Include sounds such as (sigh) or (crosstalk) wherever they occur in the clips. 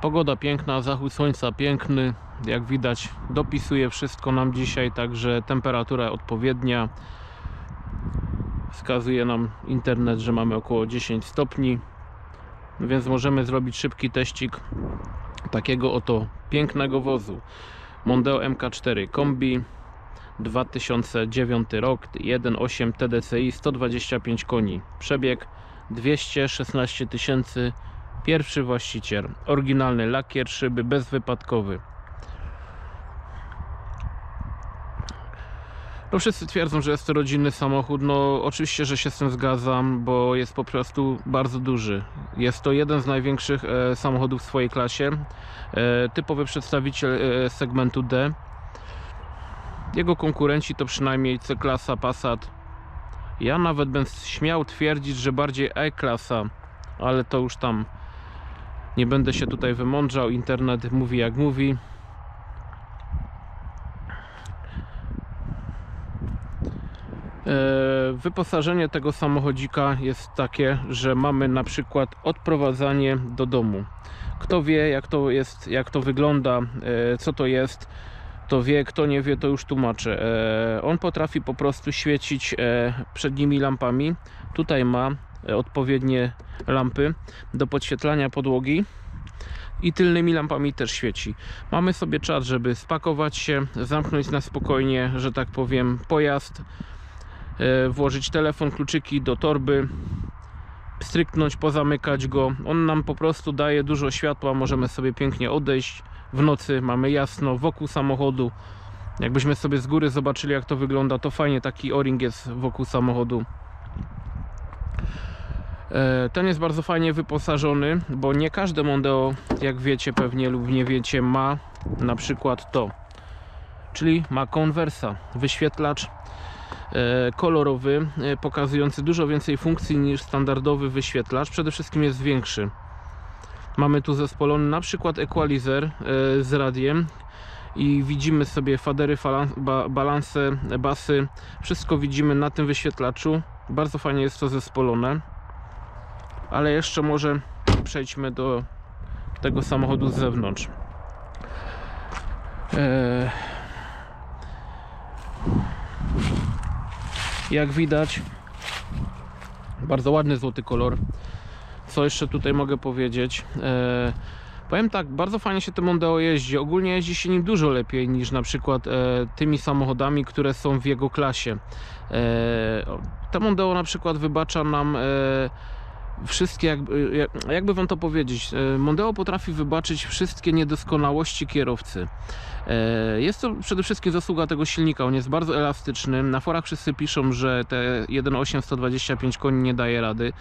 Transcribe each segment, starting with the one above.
Pogoda piękna, zachód słońca piękny. Jak widać, dopisuje wszystko nam dzisiaj, także temperatura odpowiednia. Wskazuje nam internet, że mamy około 10 stopni, więc możemy zrobić szybki teścik takiego oto pięknego wozu. Mondeo MK4 Kombi 2009 rok 1.8 TDCi 125 koni przebieg 216 tysięcy pierwszy właściciel. Oryginalny lakier szyby bezwypadkowy. No wszyscy twierdzą, że jest to rodzinny samochód. No oczywiście, że się z tym zgadzam bo jest po prostu bardzo duży. Jest to jeden z największych e, samochodów w swojej klasie. E, typowy przedstawiciel e, segmentu D. Jego konkurenci to przynajmniej C-klasa Passat. Ja nawet bym śmiał twierdzić, że bardziej E-klasa, ale to już tam nie będę się tutaj wymądrzał. Internet mówi jak mówi. E, Wyposażenie tego samochodzika jest takie, że mamy na przykład odprowadzanie do domu. Kto wie, jak to jest, jak to wygląda, e, co to jest, to wie, kto nie wie, to już tłumaczę. E, on potrafi po prostu świecić przednimi lampami. Tutaj ma odpowiednie lampy do podświetlania podłogi i tylnymi lampami też świeci. Mamy sobie czas, żeby spakować się, zamknąć na spokojnie, że tak powiem, pojazd, e, włożyć telefon, kluczyki do torby, stryknąć, pozamykać go. On nam po prostu daje dużo światła, możemy sobie pięknie odejść. W nocy mamy jasno wokół samochodu. Jakbyśmy sobie z góry zobaczyli jak to wygląda, to fajnie taki o-ring jest wokół samochodu. E, Ten jest bardzo fajnie wyposażony, bo nie każde Mondeo, jak wiecie pewnie lub nie wiecie, ma na przykład to. Czyli ma konwersa, wyświetlacz e, kolorowy, e, pokazujący dużo więcej funkcji niż standardowy wyświetlacz. Przede wszystkim jest większy. Mamy tu zespolony na przykład equalizer z radiem i widzimy sobie fadery, balanse, basy. Wszystko widzimy na tym wyświetlaczu. Bardzo fajnie jest to zespolone. Ale jeszcze może przejdźmy do tego samochodu z zewnątrz. E, Jak widać, bardzo ładny złoty kolor. Co jeszcze tutaj mogę powiedzieć? E, powiem tak, bardzo fajnie się tym Mondeo jeździ. Ogólnie jeździ się nim dużo lepiej niż na przykład e, tymi samochodami, które są w jego klasie. E, te Mondeo na przykład wybacza nam wszystkie, jakby, jak- jakby wam to powiedzieć, e, Mondeo potrafi wybaczyć wszystkie niedoskonałości kierowcy. E, Jest to przede wszystkim zasługa tego silnika, on jest bardzo elastyczny. Na forach wszyscy piszą, że te 1.8 125 koni nie daje rady.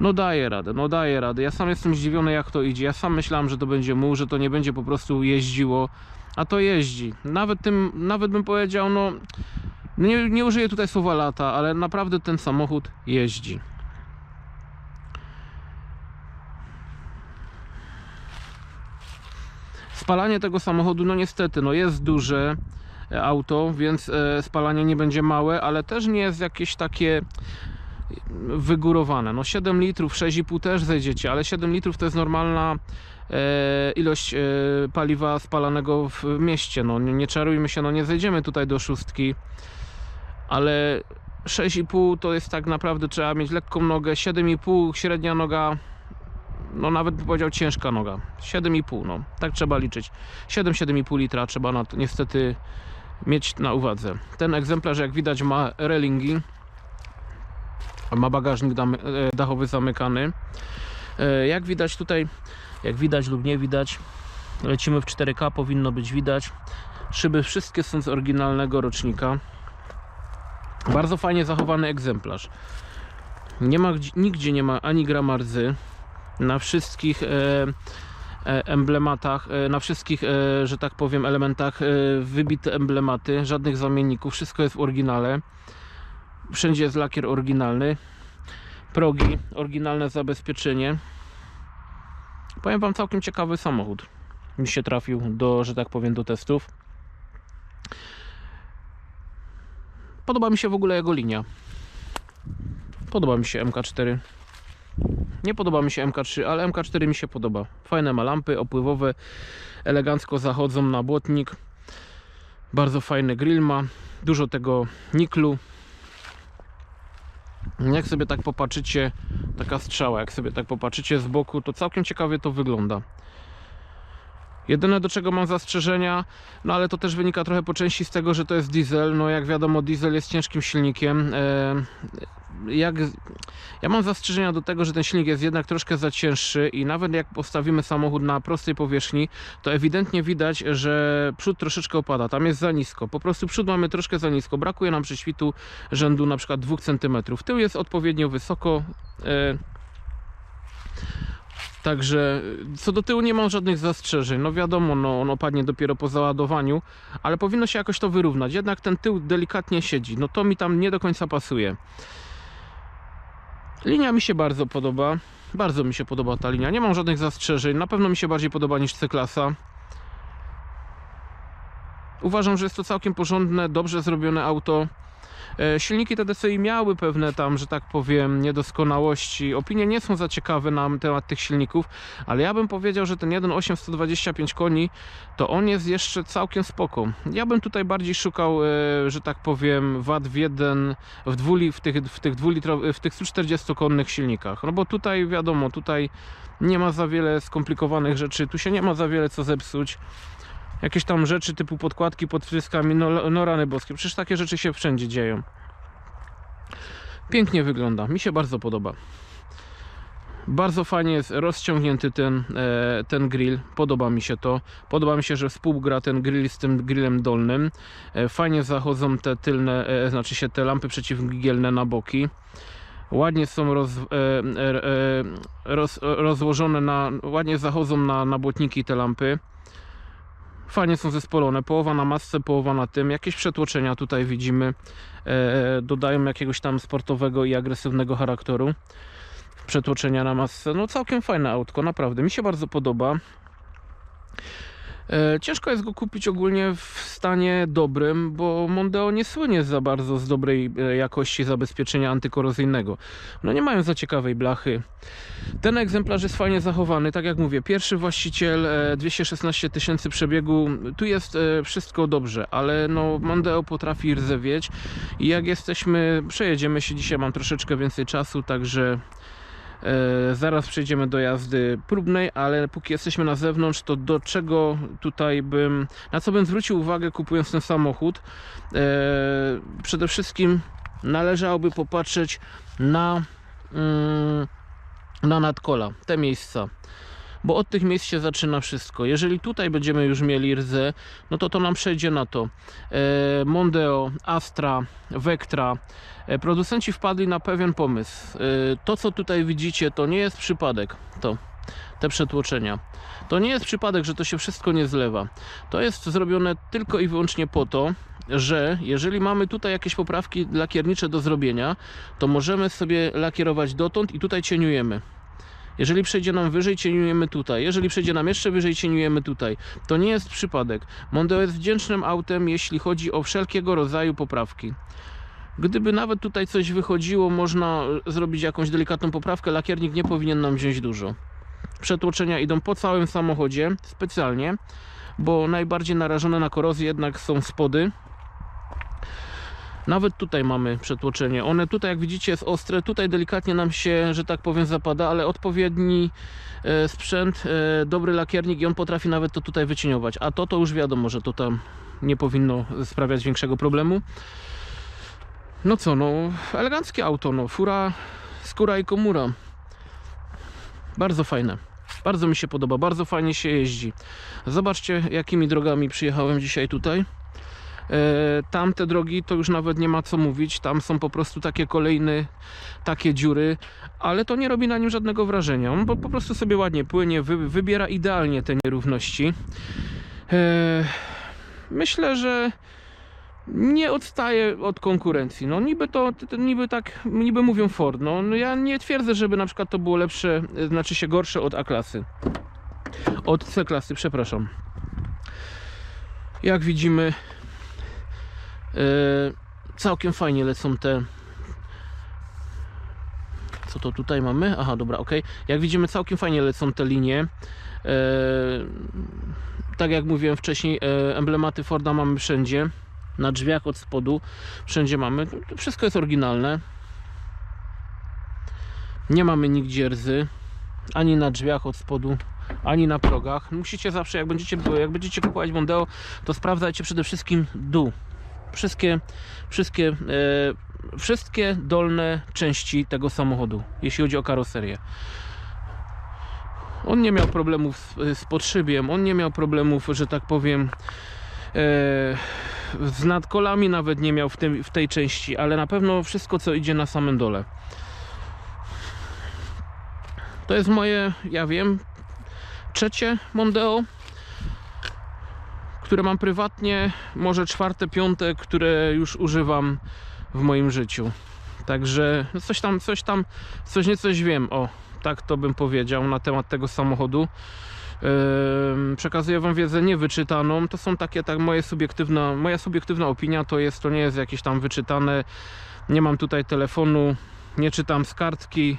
No daje radę, no daje radę. Ja sam jestem zdziwiony jak to idzie. Ja sam myślałem, że to będzie muł, że to nie będzie po prostu jeździło, a to jeździ. Nawet tym, nawet bym powiedział, no nie, nie użyję tutaj słowa lata, ale naprawdę ten samochód jeździ. Spalanie tego samochodu, no niestety, no jest duże e, auto, więc e, spalanie nie będzie małe, ale też nie jest jakieś takie wygórowane. No 7 litrów, 6,5 też zejdziecie, ale 7 litrów to jest normalna e, ilość e, paliwa spalanego w mieście. No nie, nie czarujmy się, no nie zejdziemy tutaj do szóstki, ale 6,5 to jest tak naprawdę trzeba mieć lekką nogę, 7,5 średnia noga, no nawet bym powiedział ciężka noga. 7,5 no, tak trzeba liczyć. 7-7,5 litra trzeba na to niestety mieć na uwadze. Ten egzemplarz jak widać ma relingi, ma bagażnik e, dachowy zamykany. E, Jak widać tutaj, jak widać lub nie widać, lecimy w 4K, powinno być widać. Szyby wszystkie są z oryginalnego rocznika. Bardzo fajnie zachowany egzemplarz. Nie ma, gdzie- nigdzie nie ma ani grama rdzy. Na wszystkich e, e, emblematach, e, na wszystkich, że tak powiem, elementach wybite emblematy, żadnych zamienników, wszystko jest w oryginale. Wszędzie jest lakier oryginalny. Progi, oryginalne zabezpieczenie. Powiem Wam, całkiem ciekawy samochód mi się trafił do, że tak powiem, do testów. Podoba mi się w ogóle jego linia. Podoba mi się MK4. Nie podoba mi się MK3, ale MK4 mi się podoba. Fajne ma lampy opływowe, elegancko zachodzą na błotnik. Bardzo fajny grill ma, dużo tego niklu. Jak sobie tak popatrzycie, taka strzała, jak sobie tak popatrzycie z boku, to całkiem ciekawie to wygląda. Jedyne do czego mam zastrzeżenia, no ale to też wynika trochę po części z tego, że to jest diesel. No jak wiadomo, diesel jest ciężkim silnikiem. Jak, ja mam zastrzeżenia do tego, że ten silnik jest jednak troszkę za cięższy i nawet jak postawimy samochód na prostej powierzchni, to ewidentnie widać, że przód troszeczkę opada. Tam jest za nisko. Po prostu przód mamy troszkę za nisko. Brakuje nam prześwitu rzędu na przykład 2 cm. Tył jest odpowiednio wysoko. E, Także co do tyłu nie mam żadnych zastrzeżeń. No wiadomo, no, on opadnie dopiero po załadowaniu, ale powinno się jakoś to wyrównać. Jednak ten tył delikatnie siedzi. No to mi tam nie do końca pasuje. Linia mi się bardzo podoba. Bardzo mi się podoba ta linia. Nie mam żadnych zastrzeżeń. Na pewno mi się bardziej podoba niż C-klasa. Uważam, że jest to całkiem porządne, dobrze zrobione auto. E, Silniki te DCI miały pewne tam, że tak powiem, niedoskonałości. Opinie nie są za ciekawe na temat tych silników, ale ja bym powiedział, że ten 1.8 125 koni to on jest jeszcze całkiem spoko. Ja bym tutaj bardziej szukał, e, że tak powiem, wad w jeden, w, dwuli, w tych, w tych, dwulitro- w tych 140 konnych silnikach. No bo tutaj wiadomo, tutaj nie ma za wiele skomplikowanych rzeczy, tu się nie ma za wiele co zepsuć jakieś tam rzeczy typu podkładki pod wtryskami, no, no rany boskie. Przecież takie rzeczy się wszędzie dzieją. Pięknie wygląda, mi się bardzo podoba. Bardzo fajnie jest rozciągnięty ten, e, ten grill, podoba mi się to. Podoba mi się, że współgra ten grill z tym grillem dolnym. E, fajnie zachodzą te tylne, e, znaczy się te lampy przeciwmgielne na boki. Ładnie są roz, roz, rozłożone na, ładnie zachodzą na, na błotniki te lampy. Fajnie są zespolone, połowa na masce, połowa na tym. Jakieś przetłoczenia tutaj widzimy. E, dodają jakiegoś tam sportowego i agresywnego charakteru. Przetłoczenia na masce. No całkiem fajne autko, naprawdę. Mi się bardzo podoba. E, ciężko jest go kupić ogólnie w stanie dobrym, bo Mondeo nie słynie za bardzo z dobrej e, jakości zabezpieczenia antykorozyjnego. No nie mają za ciekawej blachy. Ten egzemplarz jest fajnie zachowany, tak jak mówię, pierwszy właściciel, e, 216 tysięcy przebiegu, tu jest e, wszystko dobrze, ale no Mondeo potrafi rdzewieć i jak jesteśmy, przejedziemy się dzisiaj, mam troszeczkę więcej czasu, także e, zaraz przejdziemy do jazdy próbnej, ale póki jesteśmy na zewnątrz, to do czego tutaj bym, na co bym zwrócił uwagę kupując ten samochód, e, przede wszystkim należałoby popatrzeć na mm, na nadkola, te miejsca. Bo od tych miejsc się zaczyna wszystko. Jeżeli tutaj będziemy już mieli rdze, no to to nam przejdzie na to. E, Mondeo, Astra, Vectra. E, producenci wpadli na pewien pomysł. E, to, co tutaj widzicie, to nie jest przypadek. To, te przetłoczenia. To nie jest przypadek, że to się wszystko nie zlewa. To jest zrobione tylko i wyłącznie po to, że jeżeli mamy tutaj jakieś poprawki lakiernicze do zrobienia, to możemy sobie lakierować dotąd i tutaj cieniujemy. Jeżeli przejdzie nam wyżej, cieniujemy tutaj. Jeżeli przejdzie nam jeszcze wyżej, cieniujemy tutaj. To nie jest przypadek. Mondeo jest wdzięcznym autem, jeśli chodzi o wszelkiego rodzaju poprawki. Gdyby nawet tutaj coś wychodziło, można zrobić jakąś delikatną poprawkę, lakiernik nie powinien nam wziąć dużo. Przetłoczenia idą po całym samochodzie, specjalnie, bo najbardziej narażone na korozję jednak są spody. Nawet tutaj mamy przetłoczenie. One tutaj, jak widzicie, jest ostre. Tutaj delikatnie nam się, że tak powiem, zapada, ale odpowiedni e, sprzęt, e, dobry lakiernik i on potrafi nawet to tutaj wycieniować. A to, to już wiadomo, że to tam nie powinno sprawiać większego problemu. No co, no, eleganckie auto, no, fura, skóra i komura. Bardzo fajne. Bardzo mi się podoba, bardzo fajnie się jeździ. Zobaczcie, jakimi drogami przyjechałem dzisiaj tutaj. E, tamte drogi to już nawet nie ma co mówić. Tam są po prostu takie kolejne, takie dziury, ale to nie robi na nim żadnego wrażenia. On po, prostu sobie ładnie płynie, wy, wybiera idealnie te nierówności. E, myślę, że nie odstaje od konkurencji. No niby to, niby tak, niby mówią Ford. No, no ja nie twierdzę, żeby na przykład to było lepsze, e, znaczy się gorsze od A klasy. Od C klasy, przepraszam. Jak widzimy, całkiem fajnie lecą te Co to tutaj mamy? Aha, dobra, ok. Jak widzimy, całkiem fajnie lecą te linie. E, tak jak mówiłem wcześniej, e, emblematy Forda mamy wszędzie. Na drzwiach od spodu. Wszędzie mamy. Wszystko jest oryginalne. Nie mamy nigdzie rdzy. Ani na drzwiach od spodu, ani na progach. Musicie zawsze, jak będziecie, jak będziecie kupować Mondeo, to sprawdzajcie przede wszystkim dół. Wszystkie, wszystkie, e, wszystkie dolne części tego samochodu, jeśli chodzi o karoserię. On nie miał problemów z, z podszybiem, on nie miał problemów, że tak powiem, e, z nadkolami nawet nie miał w, tym, w tej części, ale na pewno wszystko, co idzie na samym dole. To jest moje, ja wiem, trzecie Mondeo, które mam prywatnie, może czwarte, piąte, które już używam w moim życiu. Także no coś tam, coś tam, coś nie coś wiem, o, tak to bym powiedział na temat tego samochodu. Ym, Przekazuję Wam wiedzę niewyczytaną. To są takie, tak moje subiektywna, moja subiektywna opinia to jest, to nie jest jakieś tam wyczytane. Nie mam tutaj telefonu, nie czytam z kartki,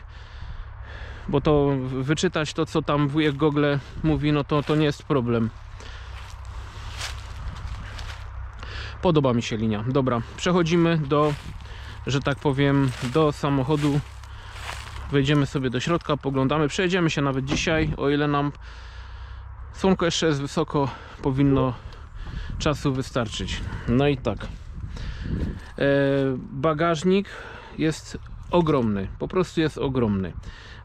bo to wyczytać to, co tam wujek Google mówi, no to, to nie jest problem. Podoba mi się linia. Dobra, przechodzimy do, że tak powiem, do samochodu. Wejdziemy sobie do środka, poglądamy. Przejedziemy się nawet dzisiaj, o ile nam słonko jeszcze jest wysoko, powinno czasu wystarczyć. No i tak. E, bagażnik jest ogromny, po prostu jest ogromny.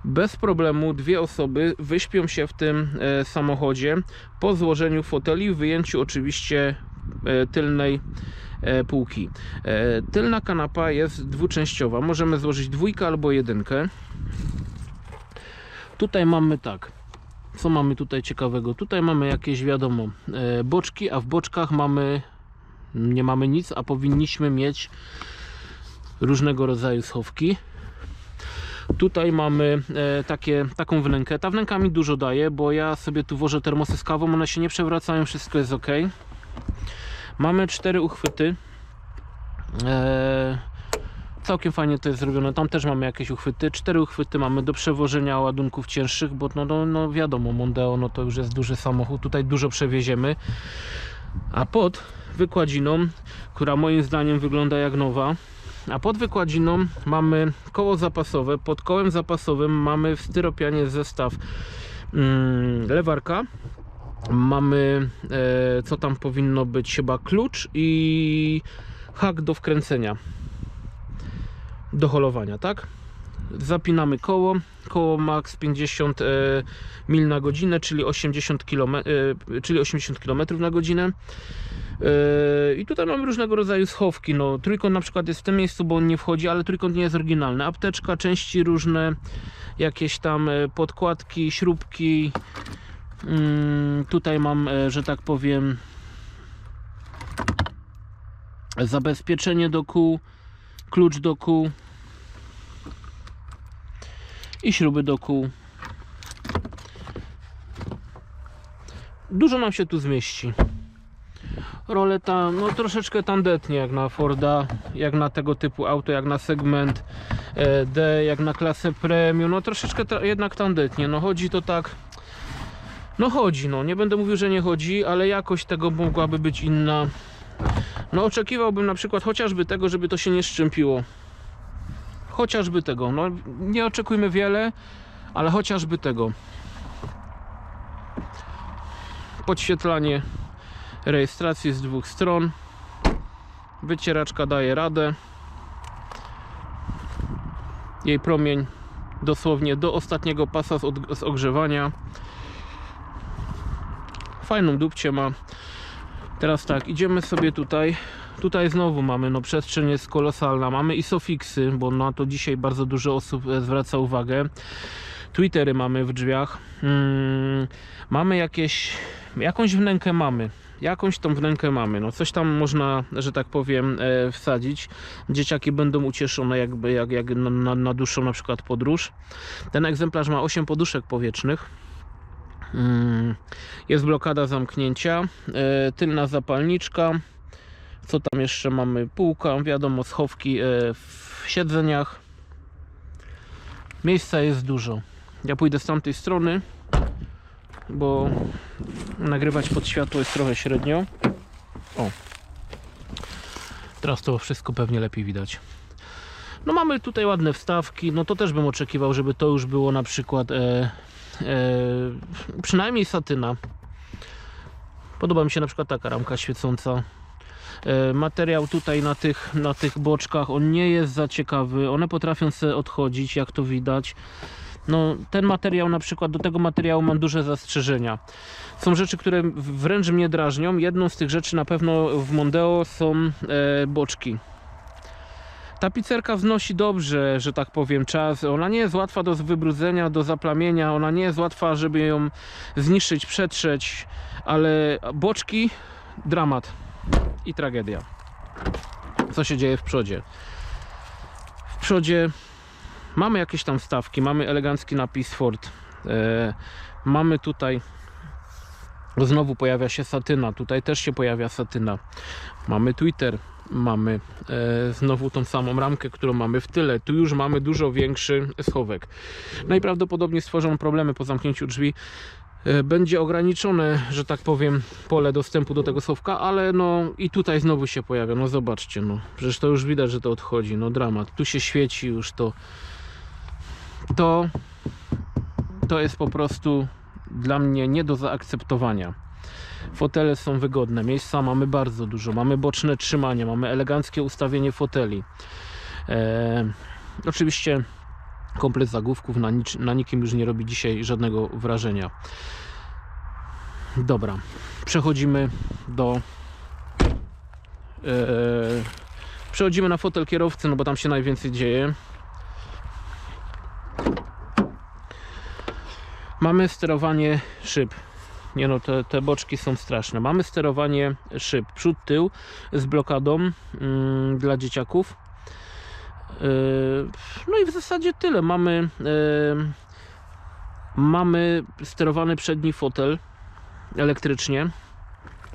Bez problemu dwie osoby wyśpią się w tym e, samochodzie po złożeniu foteli, wyjęciu oczywiście tylnej e, półki. E, tylna kanapa jest dwuczęściowa. Możemy złożyć dwójkę albo jedynkę. Tutaj mamy tak. Co mamy tutaj ciekawego? Tutaj mamy jakieś wiadomo e, boczki, a w boczkach mamy nie mamy nic, a powinniśmy mieć różnego rodzaju schowki. Tutaj mamy e, takie, taką wnękę. Ta wnęka mi dużo daje, bo ja sobie tu włożę termosy z kawą, one się nie przewracają, wszystko jest ok. Mamy cztery uchwyty. E, całkiem fajnie to jest zrobione. Tam też mamy jakieś uchwyty. Cztery uchwyty mamy do przewożenia ładunków cięższych, bo no, no, no wiadomo, Mondeo no to już jest duży samochód. Tutaj dużo przewieziemy. A pod wykładziną, która moim zdaniem wygląda jak nowa, a pod wykładziną mamy koło zapasowe. Pod kołem zapasowym mamy w styropianie zestaw mm, lewarka. Mamy, e, co tam powinno być, chyba klucz i hak do wkręcenia, do holowania, tak? Zapinamy koło. Koło max 50 e, mil na godzinę, czyli 80 km, e, czyli 80 km na godzinę. I tutaj mamy różnego rodzaju schowki. No, trójkąt na przykład jest w tym miejscu, bo on nie wchodzi, ale trójkąt nie jest oryginalny. Apteczka, części różne, jakieś tam podkładki, śrubki. Mm, Tutaj mam, e, że tak powiem, zabezpieczenie do kół, klucz do kół i śruby do kół. Dużo nam się tu zmieści. Roleta no troszeczkę tandetnie jak na Forda, jak na tego typu auto, jak na segment e, D, jak na klasę premium, no troszeczkę ta, jednak tandetnie, no chodzi to tak no chodzi, no nie będę mówił, że nie chodzi, ale jakość tego mogłaby być inna no oczekiwałbym na przykład chociażby tego, żeby to się nie szczępiło chociażby tego, no nie oczekujmy wiele, ale chociażby tego podświetlanie rejestracji z dwóch stron. Wycieraczka daje radę. Jej promień dosłownie do ostatniego pasa z, z ogrzewania. Fajną dupcie ma. Teraz tak, idziemy sobie tutaj. Tutaj znowu mamy, no przestrzeń jest kolosalna. Mamy isofixy, bo na to dzisiaj bardzo dużo osób e, zwraca uwagę. Twittery mamy w drzwiach. Mm, mamy jakieś, jakąś wnękę mamy jakąś tą wnękę mamy. No coś tam można, że tak powiem, e, wsadzić. Dzieciaki będą ucieszone jakby jak, jak na, na, na dłuższą na przykład podróż. Ten egzemplarz ma 8 poduszek powietrznych. Mm, Jest blokada zamknięcia, e, tylna zapalniczka. Co tam jeszcze mamy? Półka, wiadomo, schowki e, w siedzeniach. Miejsca jest dużo. Ja pójdę z tamtej strony, bo nagrywać pod światło jest trochę średnio. O. Teraz to wszystko pewnie lepiej widać. No mamy tutaj ładne wstawki, no to też bym oczekiwał, żeby to już było na przykład e, przynajmniej satyna. Podoba mi się na przykład taka ramka świecąca. E, materiał tutaj na tych, na tych boczkach, on nie jest za ciekawy, one potrafią sobie odchodzić, jak to widać. No, ten materiał na przykład, do tego materiału mam duże zastrzeżenia. Są rzeczy, które wręcz mnie drażnią. Jedną z tych rzeczy na pewno w Mondeo są e, boczki. Tapicerka wznosi dobrze, że tak powiem, czas. Ona nie jest łatwa do wybrudzenia, do zaplamienia, ona nie jest łatwa, żeby ją zniszczyć, przetrzeć, ale boczki dramat i tragedia. Co się dzieje w przodzie? W przodzie mamy jakieś tam stawki, mamy elegancki napis Ford. E, mamy tutaj znowu pojawia się satyna, tutaj też się pojawia satyna. Mamy Twitter, mamy e, znowu tą samą ramkę, którą mamy w tyle. Tu już mamy dużo większy schowek. Najprawdopodobniej stworzą problemy po zamknięciu drzwi. E, będzie ograniczone, że tak powiem, pole dostępu do tego schowka, ale no i tutaj znowu się pojawia. No zobaczcie, no przecież to już widać, że to odchodzi. No dramat. Tu się świeci już to. To to jest po prostu dla mnie nie do zaakceptowania. Fotele są wygodne, miejsca mamy bardzo dużo, mamy boczne trzymanie, mamy eleganckie ustawienie foteli. E, oczywiście komplet zagłówków na, nic, na nikim już nie robi dzisiaj żadnego wrażenia. Dobra, przechodzimy do. E, przechodzimy na fotel kierowcy, no bo tam się najwięcej dzieje. Mamy sterowanie szyb. Nie no, te, te boczki są straszne. Mamy sterowanie szyb przód, tył z blokadą mm, dla dzieciaków. Yy, no i w zasadzie tyle. Mamy, yy, mamy sterowany przedni fotel elektrycznie.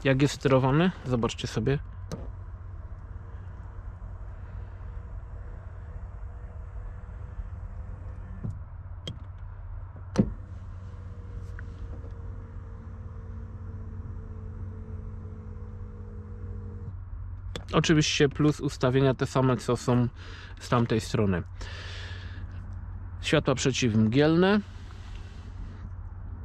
Jak jest sterowany? Zobaczcie sobie. Oczywiście plus ustawienia te same co są z tamtej strony. Światła przeciwmgielne.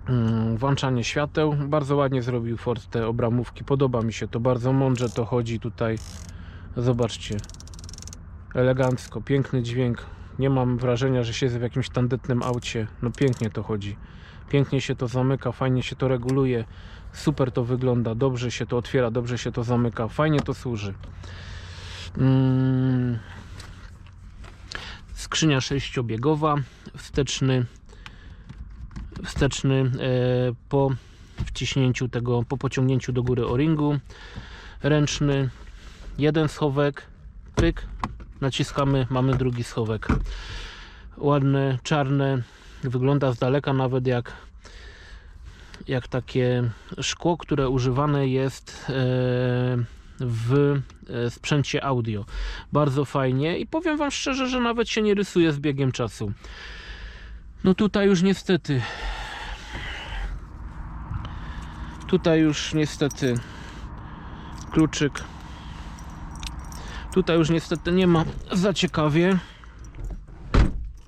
Mm, Włączanie świateł. Bardzo ładnie zrobił Ford te obramówki. Podoba mi się to. Bardzo mądrze to chodzi tutaj. Zobaczcie. Elegancko, piękny dźwięk. Nie mam wrażenia, że siedzę w jakimś tandetnym aucie. No pięknie to chodzi. Pięknie się to zamyka, fajnie się to reguluje. Super to wygląda, dobrze się to otwiera, dobrze się to zamyka, fajnie to służy. Mm. Skrzynia sześciobiegowa, wsteczny, wsteczny e, po wciśnięciu tego, po pociągnięciu do góry o-ringu, ręczny, jeden schowek, pyk, naciskamy, mamy drugi schowek. Ładne, czarne, wygląda z daleka nawet jak jak takie szkło, które używane jest e, w e, sprzęcie audio. Bardzo fajnie i powiem Wam szczerze, że nawet się nie rysuje z biegiem czasu. No tutaj już niestety tutaj już niestety kluczyk tutaj już niestety nie ma za ciekawie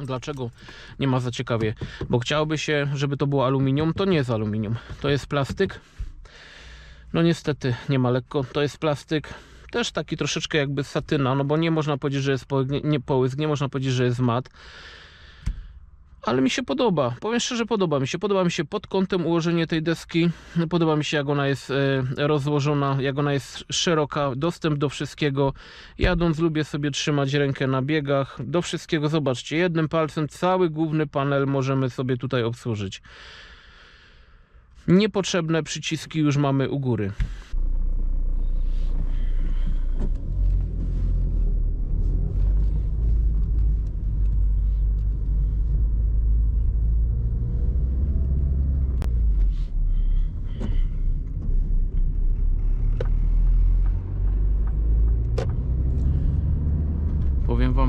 Dlaczego nie ma za ciekawie? Bo chciałoby się, żeby to było aluminium. To nie jest aluminium, to jest plastyk. No niestety nie ma lekko, to jest plastyk. Też taki troszeczkę jakby satyna, no bo nie można powiedzieć, że jest połysk, nie, połysk, nie można powiedzieć, że jest mat ale mi się podoba. Powiem szczerze, podoba mi się. Podoba mi się pod kątem ułożenie tej deski. Podoba mi się, jak ona jest e, rozłożona, jak ona jest szeroka, dostęp do wszystkiego. Jadąc lubię sobie trzymać rękę na biegach. Do wszystkiego, zobaczcie, jednym palcem cały główny panel możemy sobie tutaj obsłużyć. Niepotrzebne przyciski już mamy u góry.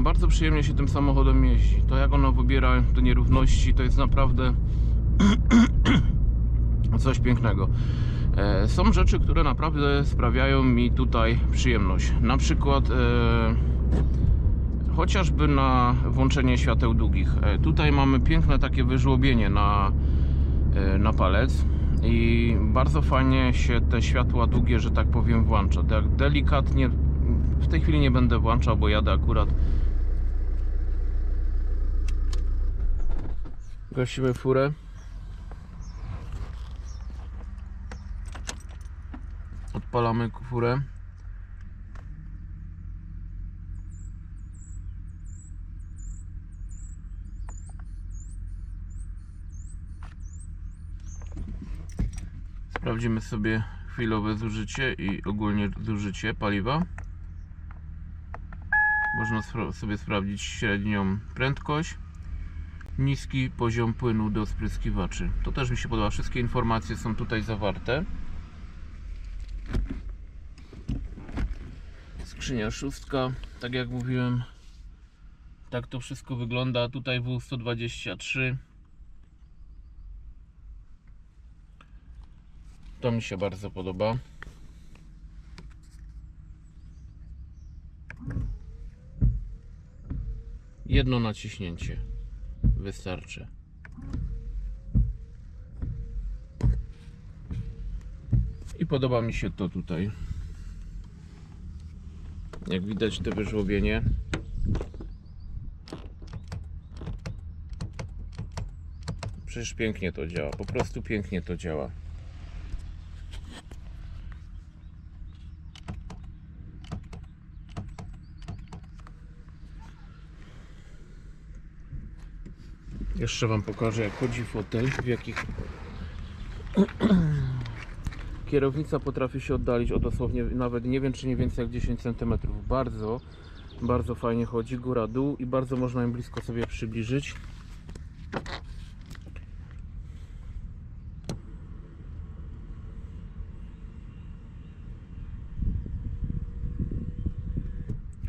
Bardzo przyjemnie się tym samochodem jeździ. To jak ono wybiera do nierówności, to jest naprawdę (clears throat) coś pięknego. E, Są rzeczy, które naprawdę sprawiają mi tutaj przyjemność. Na przykład e, chociażby na włączenie świateł długich. E, Tutaj mamy piękne takie wyżłobienie na, na palec i bardzo fajnie się te światła długie, że tak powiem, włącza. Tak delikatnie, w tej chwili nie będę włączał, bo jadę akurat. Gasimy furę. Odpalamy furę. Sprawdzimy sobie chwilowe zużycie i ogólnie zużycie paliwa. Można sobie sprawdzić średnią prędkość, niski poziom płynu do spryskiwaczy. To też mi się podoba. Wszystkie informacje są tutaj zawarte. Skrzynia szóstka, tak jak mówiłem. Tak to wszystko wygląda. Tutaj W123. To mi się bardzo podoba. Jedno naciśnięcie wystarczy. I podoba mi się to tutaj. Jak widać to wyżłobienie. Przecież pięknie to działa, po prostu pięknie to działa. Jeszcze Wam pokażę jak chodzi fotel, w jakich (clears throat) kierownica potrafi się oddalić o dosłownie nawet nie wiem czy nie więcej jak 10 cm. Bardzo, bardzo fajnie chodzi, góra dół i bardzo można ją blisko sobie przybliżyć.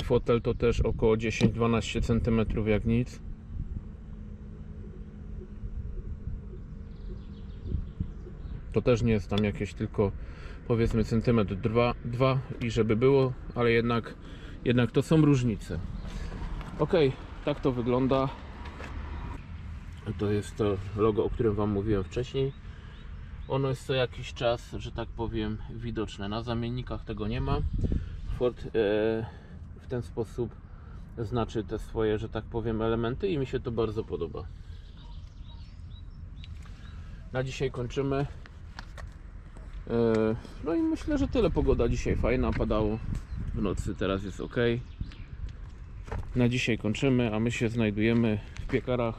Fotel to też około 10-12 cm jak nic. To też nie jest tam jakieś tylko powiedzmy centymetr dwa, dwa i żeby było, ale jednak, jednak to są różnice. Ok, tak to wygląda. To jest to logo, o którym Wam mówiłem wcześniej. Ono jest co jakiś czas, że tak powiem, widoczne. Na zamiennikach tego nie ma. Ford e, w ten sposób znaczy te swoje, że tak powiem, elementy i mi się to bardzo podoba. Na dzisiaj kończymy. E, No i myślę, że tyle. Pogoda dzisiaj fajna, padało w nocy, teraz jest ok. Na dzisiaj kończymy, a my się znajdujemy w piekarach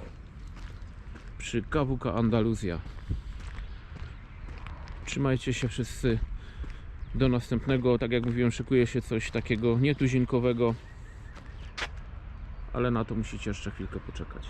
przy KWK Andaluzja. Trzymajcie się wszyscy do następnego. Tak jak mówiłem, szykuje się coś takiego nietuzinkowego, ale na to musicie jeszcze chwilkę poczekać.